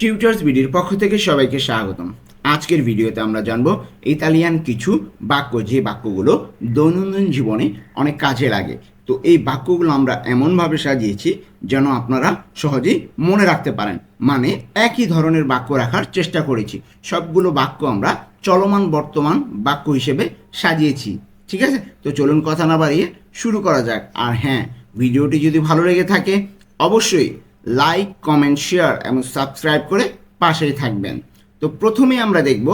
Tutors ভিডিওর পক্ষ থেকে সবাইকে স্বাগতম। আজকের ভিডিওতে আমরা জানব ইতালিয়ান কিছু বাক্য, যে বাক্যগুলো দৈনন্দিন জীবনে অনেক কাজে লাগে। তো এই বাক্যগুলো আমরা এমনভাবে সাজিয়েছি যেন আপনারা সহজেই মনে রাখতে পারেন। মানে একই ধরনের বাক্য রাখার চেষ্টা করেছি। সবগুলো বাক্য আমরা চলমান বর্তমান বাক্য হিসেবে সাজিয়েছি। ঠিক আছে? তো চলুন কথা না বাড়িয়ে শুরু করা যাক। আর হ্যাঁ ভিডিওটি যদি ভালো লেগে থাকে, অবশ্যই লাইক কমেন্ট শেয়ার এবং সাবস্ক্রাইব করে পাশেই থাকবেন। তো প্রথমে আমরা দেখব,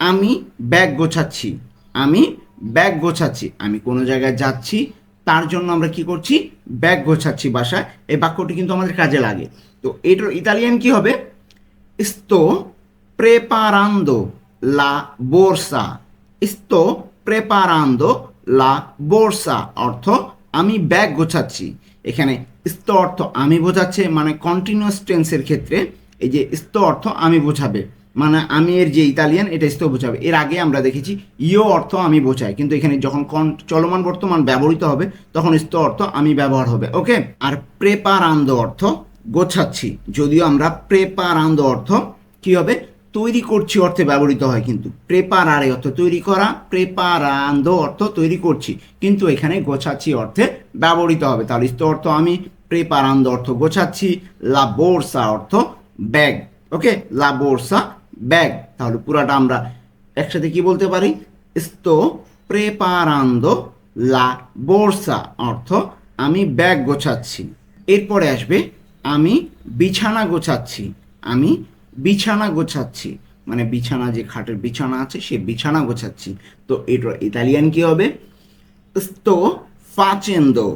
আমি ব্যাগ গোছাচ্ছি। আমি ব্যাগ গোছাচ্ছি। আমি কোনো জায়গায় যাচ্ছি, তার জন্য আমরা কি করছি? ব্যাগ গোছাচ্ছি বাসায়। এই বাক্যটি কিন্তু আমাদের কাজে লাগে। তো এটার ইতালিয়ান কি হবে? sto preparando la borsa sto preparando la borsa অর্থ আমি ব্যাগ গোছাচ্ছি। এখানে sto অর্থ আমি বোঝাচ্ছে মানে কন্টিনিউয়াস টেন্সের ক্ষেত্রে এই যে sto অর্থ আমি বোঝাবে। মানে আমি এর যে ইতালিয়ান, এটা sto বোঝাবে। এর আগে আমরা দেখেছি ইও অর্থ আমি বোঝাই। কিন্তু এখানে যখন কন- চলমান বর্তমান ব্যবহৃত হবে, তখন sto অর্থ আমি ব্যবহার হবে। ওকে? আর প্রেপারান্দো অর্থ গোছাচ্ছি। যদিও আমরা প্রেপারান্দো অর্থ কি হবে? তৈরি করছি অর্থে ব্যবহৃত হয় কিন্তু। প্রেপারারে অর্থ তৈরি করা, প্রেপারান্দো অর্থ তৈরি করছি। কিন্তু এখানে গোছাচ্ছি অর্থে ব্যবহৃত হবে। তাহলে ইস্তো অর্থ আমি, প্রেপারান্দ অর্থ গোছাচ্ছি, লা বোরসা অর্থ ব্যাগ। ওকে? লা বোরসা ব্যাগ। তাহলে পুরাটা আমরা একসাথে কি বলতে পারি? sto প্রেপারান্দ la borsa অর্থ আমি ব্যাগ গোছাচ্ছি। এরপরে আসবে, আমি বিছানা গোছাচ্ছি। আমি বিছানা গোছাচ্ছি। মানে বিছানা যে খাটের বিছানা আছে, সে বিছানা গোছাচ্ছি। তো এটা ইতালিয়ান কি হবে? sto facendo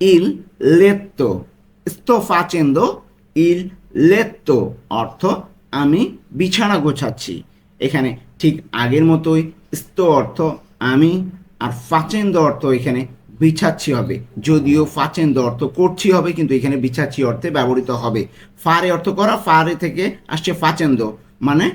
il letto sto facendo il letto অর্থ আমি বিছানা গোছাচ্ছি। এখানে ঠিক আগের মতোই sto অর্থ আমি আর ফাচেন্দ অর্থ এখানে বিছাচ্ছি হবে। যদিও ফাচেন্দ অর্থ করছি হবে, কিন্তু এখানে বিছাচ্ছি অর্থে ব্যবহৃত হবে। ফারে অর্থ করা, ফারে থেকে আসছে ফাচেন্দ মানে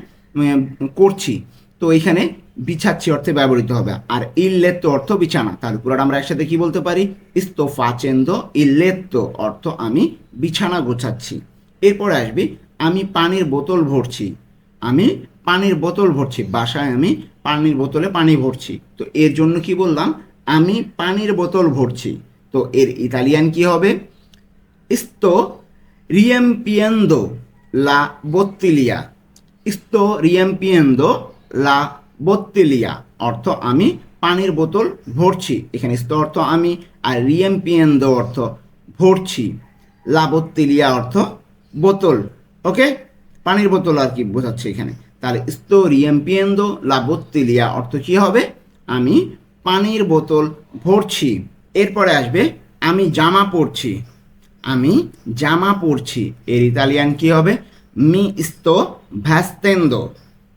করছি। তো এখানে বিছাচ্ছি অর্থে ব্যবহৃত হবে। আর ইল্লেত্তো অর্থ বিছানা তাহলে পুরোটা আমরা একসাথে কি বলতে পারি? ইস্তো ফাচেন্দ, ইল্লেত্তো অর্থ আমি বিছানা গোছাচ্ছি। এরপরে আসবি, আমি পানির বোতল ভরছি। আমি পানির বোতল ভরছি, বাসায় আমি পানির বোতলে পানি ভরছি। তো এর জন্য কি বললাম? আমি পানির বোতল ভরছি। তো এর ইতালিয়ান কি হবে? ইস্তো রিএম্পিয়েন্দো লা বত্তিলিয়া। ইস্তো রিয়েম্পিয়েন্দো লা বত্তিলিয়া। অর্থ আমি পানির বোতল ভরছি। এখানে ইস্তো অর্থ আমি আর রিএম্পিয়েন্দো অর্থ ভরছি। লা বত্তিলিয়া অর্থ বোতল। ওকে? পানির বোতল আর কি বোঝাচ্ছে এখানে। তাহলে ইস্তো রিএম্পিয়েন্দো লা বত্তিলিয়া অর্থ কি হবে? আমি পানির বোতল ভরছি। এরপরে আসবে, আমি জামা পরছি। আমি জামা পরছি। এর ইতালিয়ান কি হবে? মি sto vestendo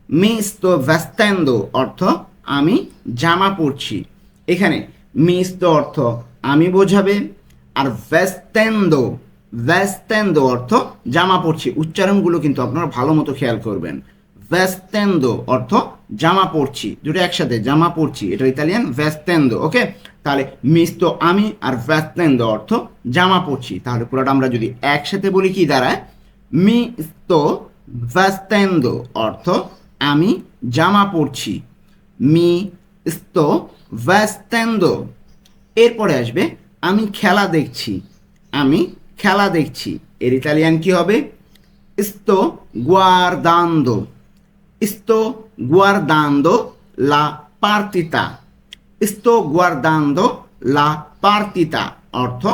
মি sto vestendo অর্থ আমি জামা পরছি। এখানে মি sto অর্থ আমি বোঝাবে, আর ভেস্তেন্দো ভেস্তেন্দো অর্থ জামা পরছি। উচ্চারণগুলো কিন্তু আপনারা ভালো মতো খেয়াল করবেন। ভেস্তেন্দো অর্থ জামা পরছি, দুটো একসাথে জামা পরছি, এটা ইতালিয়ান ভেস্তেন্দো ওকে তাহলে মিস্তো আমি আর ভেস্তেন্দো অর্থ জামা পরছি। তাহলে পুরোটা আমরা যদি একসাথে বলি কি দাঁড়ায়? মি sto vestendo অর্থ আমি জামা পরছি। মি sto vestendo এরপরে আসবে, আমি খেলা দেখছি, আমি খেলা দেখছি। এর ইতালিয়ান কি হবে? sto guardando sto guardando la partita sto guardando la partita অর্থ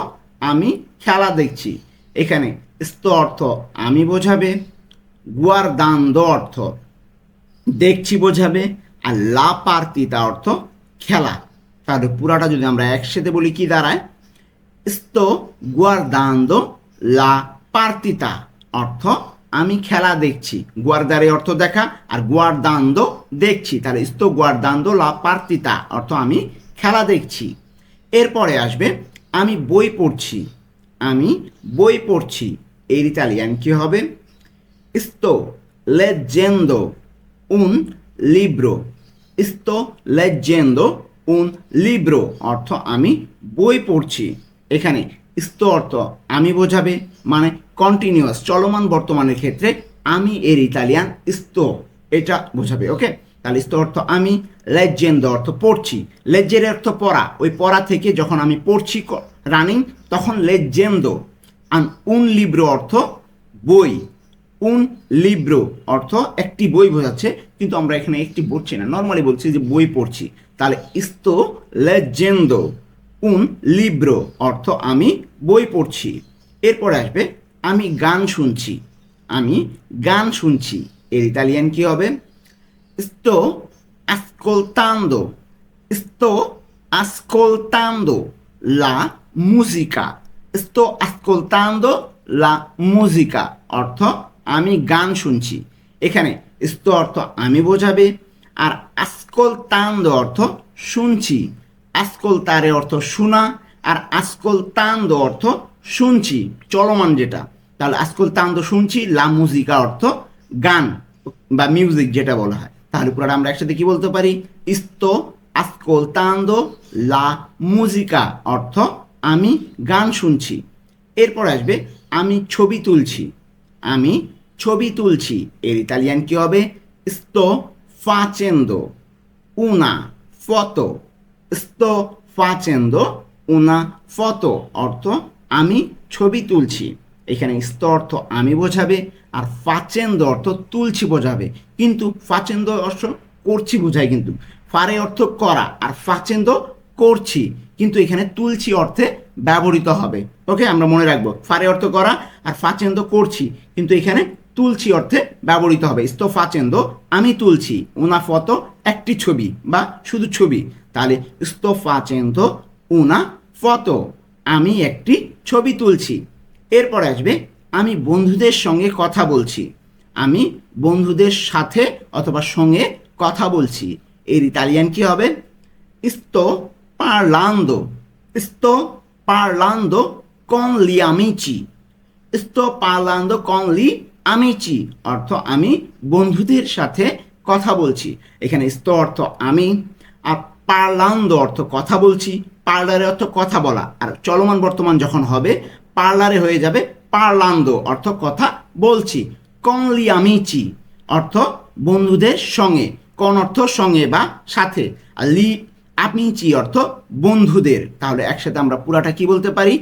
আমি খেলা দেখছি এখানে sto অর্থ আমি বোঝাবে guardando অর্থ দেখছি বোঝাবে আর লা পার্তিতা অর্থ খেলা তাহলে পুরাটা যদি আমরা একসাথে বলি কি দাঁড়ায় sto guardando la partita অর্থ আমি খেলা দেখছি গুয়ারদারে অর্থ দেখা আর গুয়ারদান্দো দেখছি। তাহলে sto guardando la partita অর্থ আমি খেলা দেখছি। এরপরে আসবে, আমি বই পড়ছি, আমি বই পড়ছি। এর ইতালিয়ান কি হবে? sto leggendo উন লিব্রো। sto leggendo উন লিব্রো, অর্থ আমি বই পড়ছি। এখানে sto অর্থ আমি বোঝাবে মানে কন্টিনিউয়াস চলমান বর্তমানের ক্ষেত্রে আমি এর ইতালিয়ান স্তো এটা বোঝাবে, ওকে? তাহলে স্তো অর্থ আমি লেজেন্দ অর্থ পড়ছি। লেজের অর্থ পড়া। ওই পড়া থেকে যখন আমি পড়ছি রানিং তখন লেজেন্দ আন উন লিব্রো অর্থ বই। উন লিব্রো অর্থ একটি বই বোঝাচ্ছে, কিন্তু আমরা এখানে একটি পড়ছি না। নর্মালি বলছি যে বই পড়ছি। তাহলে ইস্তো লেজেন্দ উন লিব্রো অর্থ আমি বই পড়ছি। এরপর আসবে আমি গান শুনছি। আমি গান শুনছি। এর ইতালিয়ান কি হবে? স্তো আসকোলতান্দো স্তো আসকোলতান্দো লা মুজিকা স্তো আসকোলতান্দো লা মুজিকা অর্থ, আমি গান শুনছি। এখানে স্তো অর্থ আমি বোঝাবে। আর আসকোলতান্দো অর্থ শুনছি। আসকোল তারে অর্থ শোনা। আর আসকোলতান্দো অর্থ শুনছি। চলমান যেটা। তাহলে ascoltando শুনছি, লা মুজিকা অর্থ গান বা মিউজিক যেটা বলা হয়। তাহলে পুরো আমরা একসাথে কি বলতে পারি? ইস্তো ascoltando লা মুজিকা অর্থ আমি গান শুনছি। এরপর আসবে, আমি ছবি তুলছি। আমি ছবি তুলছি। এর ইতালিয়ান কি হবে? sto facendo উনা foto sto facendo উনা foto অর্থ আমি ছবি তুলছি। এখানে স্থ অর্থ আমি বোঝাবে আর ফাচেন্দ অর্থ তুলছি বোঝাবে। কিন্তু ফাচেন্দ অর্থ করছি বোঝায় কিন্তু। ফারে অর্থ করা আর ফাচেন্দ করছি। কিন্তু এখানে তুলছি অর্থে ব্যবহৃত হবে। ওকে, আমরা মনে রাখব, ফারে অর্থ করা আর ফাচেন্দ করছি, কিন্তু এখানে তুলছি অর্থে ব্যবহৃত হবে। স্থ ফাচেন্দ, আমি তুলছি, উনা ফটো একটি ছবি বা শুধু ছবি। তাহলে স্থ ফাচেন্দ, উনা ফটো আমি একটি ছবি তুলছি। এরপর আসবে, আমি বন্ধুদের সঙ্গে কথা বলছি। আমি বন্ধুদের সাথে অথবা সঙ্গে কথা বলছি। এর ইতালিয়ান কি হবে? sto parlando sto parlando con gli amici, sto parlando con gli amici, অর্থ আমি বন্ধুদের সাথে কথা বলছি। এখানে sto অর্থ আমি, আর পার্লান্দ অর্থ কথা বলছি। পার্লারে অর্থ কথা বলা। আর চলমান বর্তমান যখন হবে পার্লারে হয়ে যাবে পার্লান্দ, অর্থ কথা বলছি কনলি আমিচি অর্থ বন্ধুদের সঙ্গে, কন অর্থ সঙ্গে বা সাথে, আর লি, আমিচি অর্থ বন্ধুদের, তাহলে একসাথে আমরা পুরাটা কি বলতে পারি?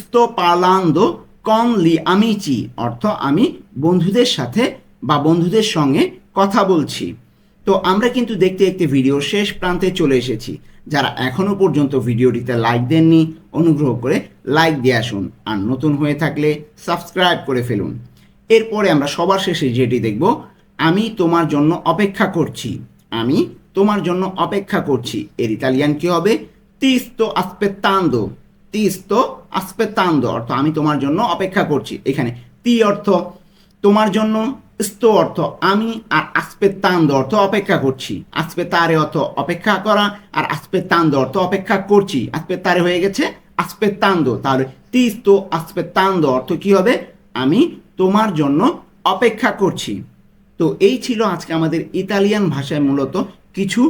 স্তো parlando con li amici অর্থ আমি বন্ধুদের সাথে বা বন্ধুদের সঙ্গে কথা বলছি। তো আমরা কিন্তু দেখতে দেখতে ভিডিও শেষ প্রান্তে চলে এসেছি। যারা এখনও পর্যন্ত ভিডিওটিতে লাইক দেননি, অনুগ্রহ করে লাইক দিয়ে আসুন। আর নতুন হয়ে থাকলে সাবস্ক্রাইব করে ফেলুন। এরপরে আমরা সবার শেষে যেটি দেখব, আমি তোমার জন্য অপেক্ষা করছি। আমি তোমার জন্য অপেক্ষা করছি। এর ইতালিয়ান কি হবে? তিস্তো আসপেত্তান্দো তিস্তো আসপেত্তান্দো অর্থ আমি তোমার জন্য অপেক্ষা করছি। এখানে তি অর্থ তোমার জন্য। স্থ অর্থ আমি আর আসপেত্তান্দ অর্থ অপেক্ষা করছি। আসপেতারে অর্থ অপেক্ষা করা আর আসপেত্তান্দ অর্থ অপেক্ষা করছি। আসপেতারে হয়ে গেছে আসপেত্তান্দ তাহলে তিস্ত আসপেত্তান্দ অর্থ কি হবে? আমি তোমার জন্য অপেক্ষা করছি। তো এই ছিল আজকে আমাদের ইতালিয়ান ভাষায় মূলত কিছু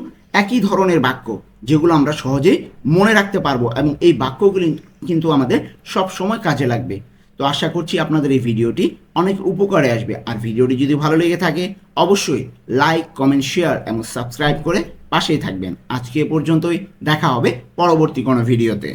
একই ধরনের বাক্য, যেগুলো আমরা সহজেই মনে রাখতে পারব এবং এই বাক্যগুলি কিন্তু আমাদের সব সময় কাজে লাগবে। তো আশা করছি আপনাদের এই ভিডিওটি অনেক উপকারে আসবে। আর ভিডিওটি যদি ভালো লেগে থাকে, অবশ্যই লাইক কমেন্ট শেয়ার এবং সাবস্ক্রাইব করে পাশেই থাকবেন। আজকে এ পর্যন্তই, দেখা হবে পরবর্তী কোনো ভিডিওতে।